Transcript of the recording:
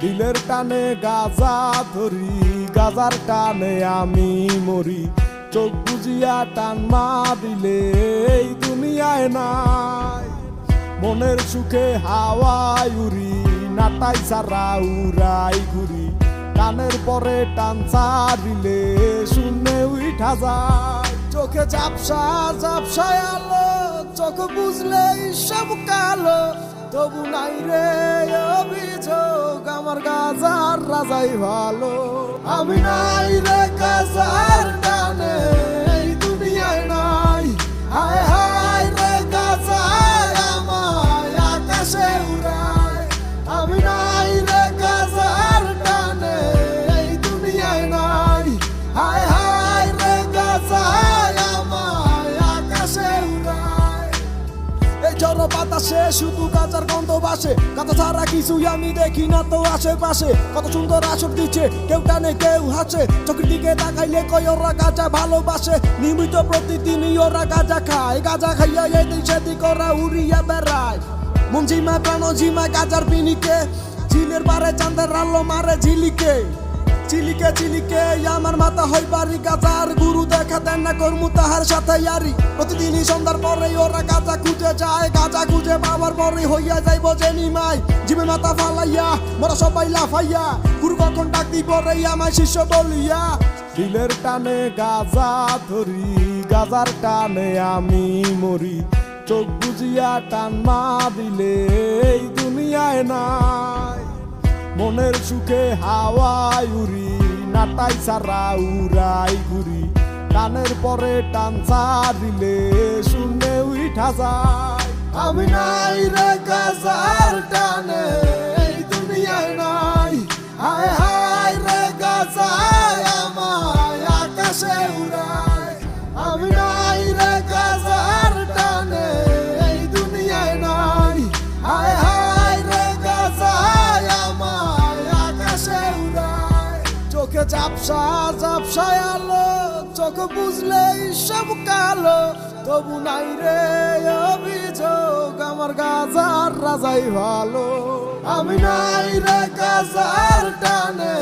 দিলের টানে গাজা ধরি, গাজার টানে আমি মরি। চোখ বুঝিয়া টান মা দিলে এই দুনিয়ায় নাই। মনের সুখে হাওয়ায় উড়ি নাটাই সারা উড়াই ঘুরি। টানের পরে টান দিলে শূন্যে উঠা যায়। চোখে ঝাপসা ঝাপসায় আলো, চোখ বুঝলে সব কালো। তবু নাই রে অভিযোগ রাজাই ভালো। আমি নাই রে গাজার টানে এই দুনিয়ায় নাই। হায় হায় রে গাজায় আমায় আকাশে উড়ায়। আমি নাই রে গাজার টানে এই দুনিয়ায় নাই। হায় হায় ঝড় বাতাসে, শুধু গাজার গন্ধ বাসে। কথা ছাড়া কিছুই আমি দেখি না তো আশেপাশে। কত সুন্দর আসর দিচ্ছে, কেউ টানে, কেউ হাসে। চোখের দিকে তাকাইলে কয়, ওরা গাজা ভালোবাসে। নিয়মিত প্রতিদিনই ওরা গাজা খায়। গাজা খাইয়া এদিক সেদিক ওরা উড়িয়া বেড়ায়। মন ঝিমায় প্রাণ ঝিমায় গাজার পিনিকে। চিনের বারে চাঁদের আলো মারে ঝিলিকে। চিলিকে চিলিকে আমার মাথা হয় বাড়ি গাজার গুরু দেখা দেন না কর্মু তাহার সাথে ইয়ারি। প্রতিদিনই সন্ধ্যার পরে ওরা গাজা খুঁজে যায়, গাজা খুঁজে পাওয়ার পরে হইয়া যাইব জেনি মাই। জিমে মাথা ফালাইয়া, মোরা সবাই লাফাইয়া, গুরু কখন ডাক দিব রে আমার শিষ্য বলিয়া, দিলের টানে গাজা ধরি, গাজার টানে আমি মরি। চোখ বুঝিয়া টান দিলে এই দুনিয়ায় নাই। মনের সুখে হাওয়ায় উড়ি, নাটাই সারা উড়াই ঘুরি। টানের পরে টান দিলে শুনে উঠা যায়। আমি নাই রে গাজার টানে। ঝাপসায় আলো, চোখ বুঝলে সব কালো। তবু নাই রে অভিযোগ, আমার গাজার রাজাই ভালো। আমি নাই রে গাজার টানে